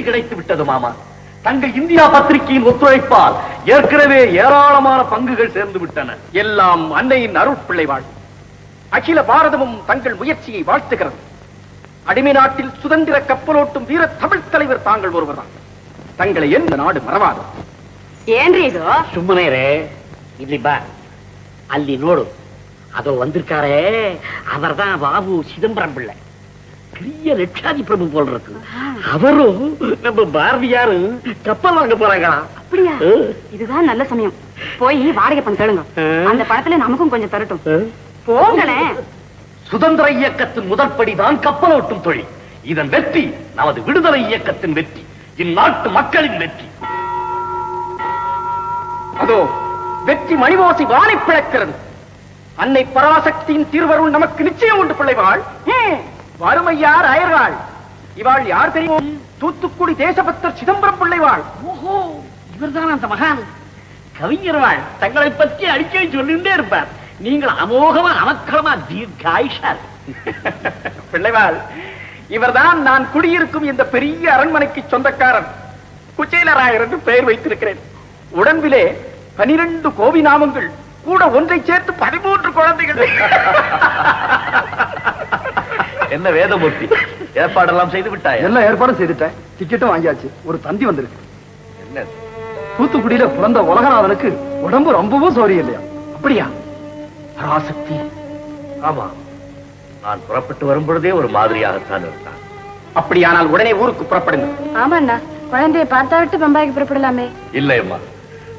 வெற்றி கிடைத்து விட்டது மாமா தங்கள் இந்தியா பத்திரிகையின் ஒத்துழைப்பால் ஏற்கனவே ஏராளமான பங்குகள் சேர்ந்து விட்டன எல்லாம் அன்னையின் அருட்பிள்ளை வாழ் அகில பாரதமும் தங்கள் முயற்சியை வாழ்த்துகிறது அடிமை நாட்டில் சுதந்திர கப்பலோட்டும் வீர தமிழ் தலைவர் தாங்கள் ஒருவர்தான் தங்களை எந்த நாடு மறவாது ಏನ್ರಿ ಇದು ಸುಮ್ಮನೆ ರೇ ಇಲ್ಲಿ ಬಾ ಅಲ್ಲಿ ನೋಡು ಅದು வந்திருக்காரே அவர்தான் பாபு சிதம்பரம் பிள்ளை பெரிய லட்சாதி பிரபு போல் இருக்கு. அவரும் நம்ம பாரதியாரும் கப்பல் வாங்க போறாங்களா அப்படியா? இதுதான் நல்ல சமயம். போய் வாடகை பணம் கேளுங்க. அந்த பணத்துல நமக்கும் கொஞ்சம் தரட்டும். போங்களேன் சுதந்திர இயக்கத்தின் முதல் படிதான் கப்பலோட்டும் தொழில். இதன் வெற்றி நமது விடுதலை இயக்கத்தின் வெற்றி. இந்நாட்டு மக்களின் வெற்றி. அதோ வெற்றி மணிவோசை வானை பிளக்கிறது. அன்னை பராசக்தியின் திருவருள் நமக்கு நிச்சயம் உண்டு பிள்ளைவாள். வறுமையார் அயர்வாள் இவாள் யார் தெரியும்? தூத்துக்குடி தேசபக்தர் சிதம்பரம் பிள்ளைவாள். ஓஹோ இவர்தான் அந்த மகான்? கவிஞர்வாள் தங்களை பற்றி அடிக்கடி சொல்லிட்டே இருப்பார். நீங்கள் அமோகமா அமக்கலமா தீர்க்காயுஷா பிள்ளைவாள் இவர்தான் நான் குடியிருக்கும் இந்த பெரிய அரண்மனைக்கு சொந்தக்காரன். குச்சேலராயர் என்று பெயர் வைத்திருக்கிறேன். உடம்பிலே பனிரெண்டு கோவி நாமங்கள் கூட ஒன்றை சேர்த்து பதிமூன்று குழந்தைகள். என்ன வேதமூர்த்தி? ஏற்பாடெல்லாம் செய்து விட்டாய்? எல்லா ஏற்பாடும் செய்துட்டேன். டிக்கெட்டும் வாங்கியாச்சு. ஒரு தந்தி வந்திருக்கு. என்ன தூத்துக்குடியில பிறந்த உலகநாதனுக்கு உடம்பு ரொம்பவும் சௌரியம் இல்லையா அப்படியா? பராசக்தி. ஆமா. நான் புறப்பட்டு வரும் பொழுதே ஒரு மாதிரியாகத்தான் இருந்தான். அப்படியானால் உடனே ஊருக்கு புறப்படுங்க. ஆமாண்ணா. குழந்தைய பார்த்தா விட்டு பம்பாய்க்கு புறப்படலாமே. இல்லை அம்மா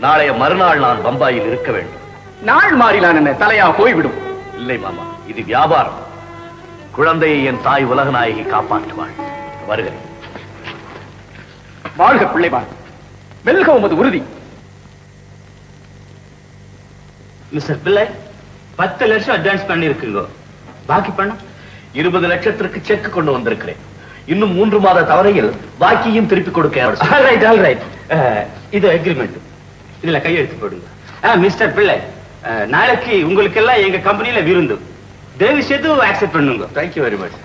நாளைய மறுநாள் நான் பம்பாயில் இருக்க வேண்டும். நாள் மாறிலான் என்ன தலையா போய்விடும். இல்லை மாமா இது வியாபாரம். குழந்தையை என் தாய் உலகநாயகி காப்பாற்றுவாள். வருகிறேன். வாழ்க பிள்ளைவாள் வெல்க உமது உறுதி. மிஸ்டர் பிள்ளை பத்து லட்சம் அட்வான்ஸ் பண்ணிருக்குங்க பாக்கி பணம்? இருபது லட்சத்திற்கு செக் கொண்டு வந்திருக்கிறேன். இன்னும் மூன்று மாத தவறையில் பாக்கியும் திருப்பி கொடுக்க ரைட் ஆல் ரைட் இது அக்ரிமெண்ட் இதுல கையெழுத்து போடுங்க. மிஸ்டர் பிள்ளை நாளைக்கு உங்களுக்கு எல்லாம் எங்க கம்பெனில விருந்து. தயவு செய்து அக்செப்ட் பண்ணுங்க. Thank you very much.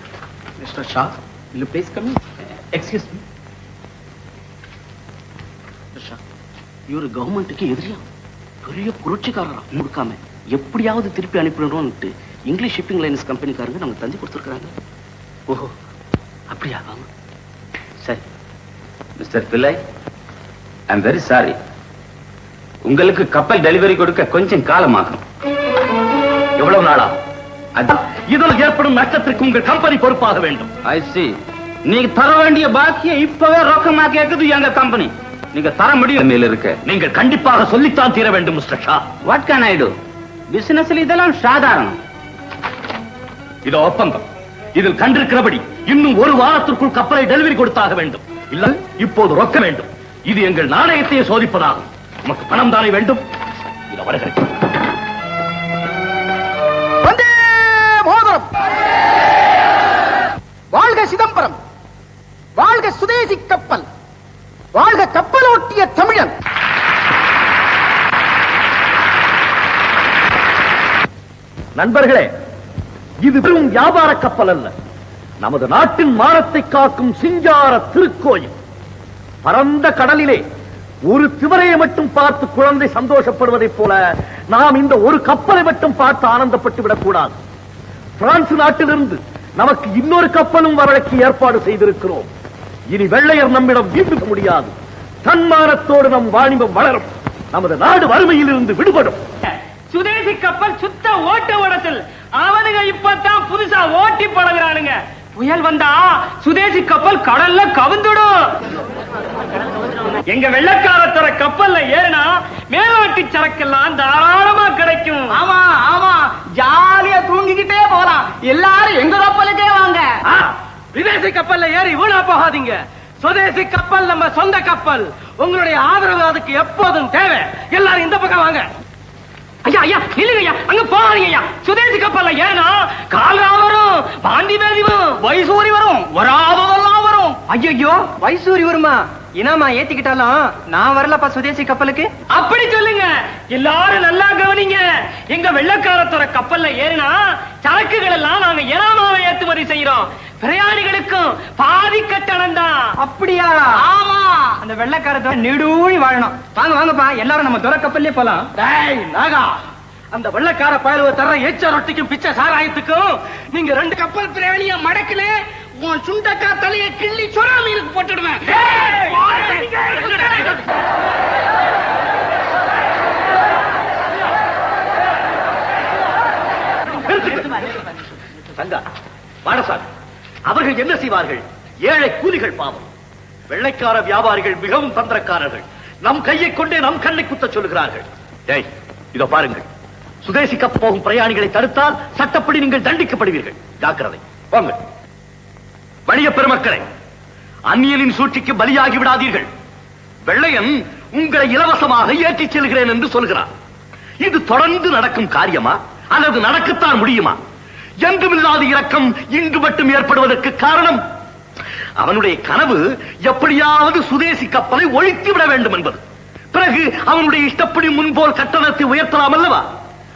Mister Shah இல்ல பிளேஸ் கம்மி எக்ஸ்கியூஸ் மீ இவரு கவர்மெண்ட்டுக்கு எதிரியா? பெரிய புரட்சிக்காரரா? கொடுக்காம எப்படியாவது திருப்பி அனுப்பிடணும்னு இங்கிலீஷ் ஷிப்பிங் லைன்ஸ் கம்பெனிக்காரங்க நமக்கு தந்தி கொடுத்துருக்காங்க ஓஹோ அப்படியா? ஆமா. சரி. மிஸ்டர் பிள்ளை ஐ எம் வெரி சாரி உங்களுக்கு கப்பல் டெலிவரி கொடுக்க கொஞ்சம் காலமாகும் எவ்வளவு நாளா? அது இதில் ஏற்படும் நஷ்டத்திற்கு உங்கள் கம்பெனி பொறுப்பாக வேண்டும். ஐ சி நீங்க தர வேண்டிய பாக்கிய இப்பவே ரொக்கமா கேக்குது எங்க கம்பெனி. நீங்க தர முடியும் மேல இருக்க. நீங்கள் கண்டிப்பாக சொல்லித்தான் தீர வேண்டும் mister Shah. What can I do பிசினஸ்ல இதெல்லாம் சாதாரணம். இது ஒப்பந்தம். இதில் கண்டிருக்கிறபடி இன்னும் ஒரு வாரத்திற்குள் கப்பலை டெலிவரி கொடுத்தாக வேண்டும். இல்ல இப்போது ரொக்க வேண்டும். இது எங்கள் நாணயத்தையே சோதிப்பதாகும். உமக்கு பணம் தானே வேண்டும்? இதை வருகிறேன் சிதம்பரம். வாழ்க சுதேசி கப்பல். வாழ்க கப்பலோட்டிய தமிழன். நண்பர்களே இது வெறும் வியாபார கப்பல் அல்ல. நமது நாட்டின் மானத்தை காக்கும் சிங்கார திருக்கோயில். பரந்த கடலிலே ஒரு திவரையை மட்டும் பார்த்து குழந்தை சந்தோஷப்படுவதைப் போல நாம் இந்த ஒரு கப்பலை மட்டும் பார்த்து ஆனந்தப்பட்டு விடக்கூடாது. பிரான்ஸ் நாட்டிலிருந்து நமக்கு இன்னொரு கப்பலும் வரவழைக்க ஏற்பாடு செய்திருக்கிறோம். இனி வெள்ளையர் நம்மிடம் வீட்டுக்க முடியாது. தன்மானத்தோடு நம் வாணிபம் வளரும். நமது நாடு வறுமையில் இருந்து விடுபடும். சுதேசி கப்பல் சுத்த ஓட்ட ஓடத்தில் அவனுங்க இப்பதான் புதுசா ஓட்டி பழகுறானுங்க. புயல் வந்தா சுதேசி கப்பல் கடல்ல கவுந்துடும். எங்க வெள்ளக்காரத்தோட கப்பல்ல ஏறினா மேலாட்டி சரக்கெல்லாம் தாராளமா கிடைக்கும். ஆமா ஆமா. ஜாலியா தூங்கிக்கிட்டே போலாம். எல்லாரும் எங்க கப்பலுக்கே வாங்க. விதேசி கப்பல்ல ஏறி வீணா போகாதீங்க. சுதேசி கப்பல் நம்ம சொந்த கப்பல். உங்களுடைய ஆதரவு அதுக்கு எப்போதும் தேவை. எல்லாரும் இந்த பக்கம் வாங்க. ஐயா ஐயா இல்லைங்க ஐயா. அங்க போகாதீங்க ஐயா. சுதேசி கப்பல்ல ஏன்னா கால்ரா வரும் பாண்டி வரும் வைசூரி வரும் வராததெல்லாம் வரும். ஐயோ வைசூரி வருமா? இனாமா ஏத்திக்கிட்டாலும் நான் வரலப்பா சுதேசி கப்பலுக்கு? அப்படி சொல்லுங்க. எல்லாரும் நல்லா கவனிங்க. எங்க வெள்ளக்காரத்தோட கப்பல்ல ஏறினா சரக்குகள் எல்லாம் நாங்க இனாமாவை ஏற்றுமதி செய்யறோம். பிரயாணிகளுக்கும் பாதி கட்டணம் தான். அப்படியா? ஆமா. அந்த வெள்ளைக்காரத்தோட நெடுழி வாழணும். வாங்க வாங்கப்பா. எல்லாரும் நம்ம துறை கப்பல்லே போலாம். டேய் நாகா. அந்த வெள்ளக்கார பயலுவ தர்ற எச்ச ரொட்டிக்கும் பிச்சை சாராயத்துக்கும் நீங்க ரெண்டு கப்பல் பிரயாணிய மடக்கல உன் சுண்டக்கா தலையை கிள்ளி சொரா மீனுக்கு போட்டுடுவேன் தங்கா வாடசாமி அவர்கள் என்ன செய்வார்கள்? ஏழை கூலிகள் பாவம். வெள்ளைக்கார வியாபாரிகள் மிகவும் தந்திரக்காரர்கள். நம் கையை கொண்டே நம் கண்ணை குத்த சொல்லுகிறார்கள். டேய் இதோ பாருங்கள். சுதேசிக்கப் போகும் பிரயாணிகளை தடுத்தால் சட்டப்படி நீங்கள் தண்டிக்கப்படுவீர்கள். ஜாக்கிரதை. வாங்க வணிக பெருமக்களை அந்நியனின் சூழ்ச்சிக்கு பலியாகி விடாதீர்கள். வெள்ளையன் உங்களை இலவசமாக ஏற்றிச் செல்கிறேன் என்று சொல்கிறார் இது தொடர்ந்து நடக்கும் காரியமா? அல்லது நடக்கத்தான் முடியுமா? என்றுமில்லாத இரக்கம் இன்று மட்டும் ஏற்படுவதற்கு காரணம்? அவனுடைய கனவு எப்படியாவது சுதேசி கப்பலை ஒழித்து விட வேண்டும் என்பது. பிறகு அவனுடைய இஷ்டப்படி முன்போல் கட்டணத்தை உயர்த்தலாம் அல்லவா?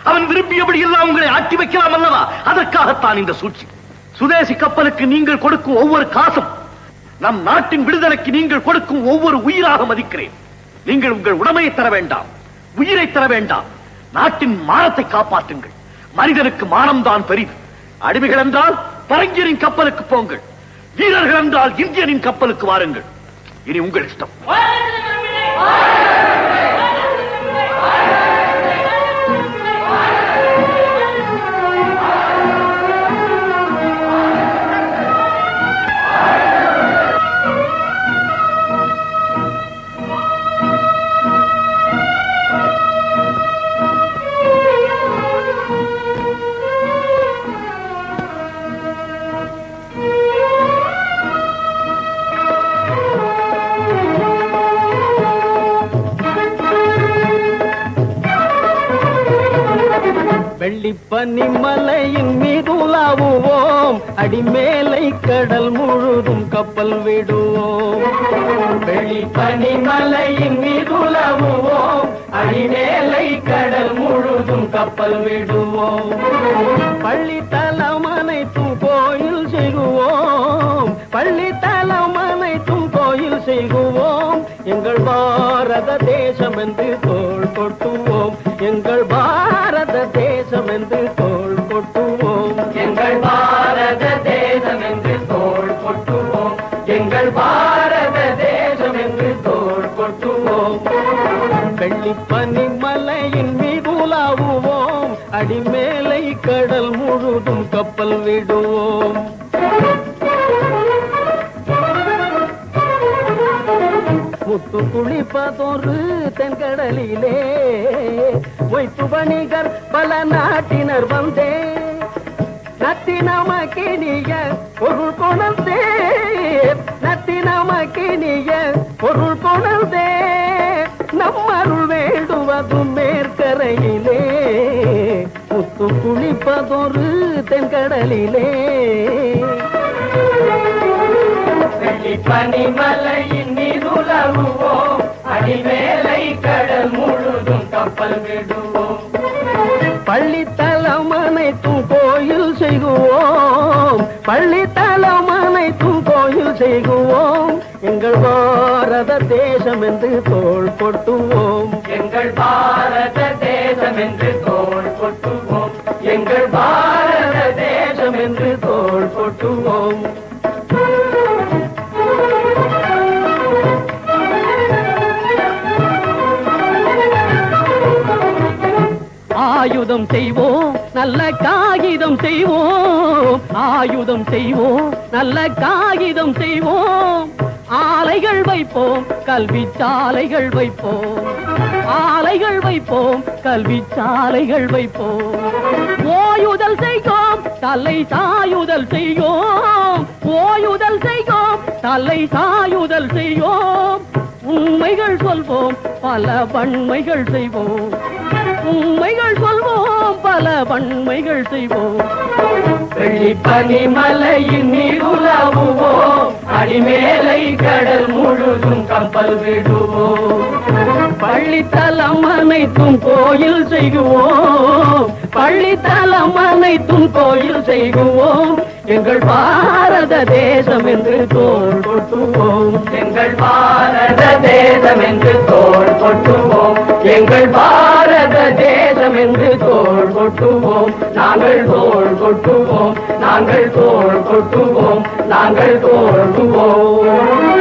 அவன் விரும்பியபடி எல்லாம் உங்களை ஆட்டி வைக்கலாம் அல்லவா? அதற்காகத்தான் இந்த சூழ்ச்சி. சுதேசி கப்பலுக்கு நீங்கள் கொடுக்கும் ஒவ்வொரு காசும் நம் நாட்டின் விடுதலைக்கு நீங்கள் கொடுக்கும் ஒவ்வொரு உயிராக மதிக்கிறேன். நீங்கள் உங்கள் உடமையை தர வேண்டாம் உயிரை தர வேண்டாம். நாட்டின் மானத்தை காப்பாற்றுங்கள். மனிதனுக்கு மானம்தான் பெரிது. அடிமைகள் என்றால் பரங்கியரின் கப்பலுக்கு போங்கள். வீரர்கள் என்றால் இந்தியனின் கப்பலுக்கு வாருங்கள். இனி உங்கள் இஷ்டம். வெள்ளிப்பனி மலையின் மீது உலாவுவோம். அடிமேலை கடல் முழுதும் கப்பல் விடுவோம். வெள்ளிப்பனி மலையின் மீது உலாவுவோம். அடிமேலை கடல் முழுதும் கப்பல் விடுவோம். பள்ளி தலம் அனைத்தும் கோயில் செய்குவோம். பள்ளி தலம் அனைத்தும் கோயில் செய்குவோம். எங்கள் பாரத தேசம் என்று விடுவோம். முத்து குளிப்பதொரு தென்கடலிலே ஒய்த்து வணிகர் பல நாட்டினர் வந்தே. நத்தி நமக்கினிய பொருள் கொணர்ந்தே. நத்தி நமக்கினிய பொருள் கொணர்ந்தே. நம்மருள் வேண்டுவதும் மேற்கரையிலே. தென்கடலிலே பனிமலையின் மீதுலவுவோம் அடிமேலை கடல் முழுதும் கப்பல் விடுவோம். பள்ளித்தலம் அனைத்தும் கோயில் செய்குவோம். பள்ளித்தலம் அனைத்தும் கோயில் செய்குவோம். எங்கள் பாரத தேசம் என்று தோள் கொட்டுவோம். கொட்டுவோம் ஆயுதம் செய்வோம் நல்ல காகிதம் செய்வோம். ஆயுதம் செய்வோம் நல்ல காகிதம் செய்வோம். ஆலைகள் வைப்போம் கல்வி சாலைகள் வைப்போம். சாலைகள் வைப்போம் கல்வி சாலைகள் வைப்போம். ஓயுதல் செய்யோம் தலை சாயுதல் செய்யோம். ஓயுதல் செய்யோம் தலை சாயுதல் செய்யோம். உண்மைகள் சொல்வோம் பல பன்மைகள் செய்வோம். உண்மைகள் சொல்வோம் பல வன்மைகள் செய்வோம். வெள்ளிப்பனி மலையின் நீருலவுவோம் அடிமேலை கடல் முழுதும் கப்பல் விடுவோம். பள்ளித்தலம் அனைத்தும் கோயில் செய்குவோம் பள்ளித்தலம் அனைத்தும் கோயில் செய்குவோம் எங்கள் பாரத தேசம் என்று தோல் கொட்டுவோம். எங்கள் பாரத தேசம் என்று தோல் கொட்டுவோம். எங்கள் பாரத தேசம் என்று தோல் கொட்டுவோம். நாங்கள் தோல் கொட்டுவோம். நாங்கள் தோல் கொட்டுவோம். நாங்கள் தோல் கொட்டுவோம்.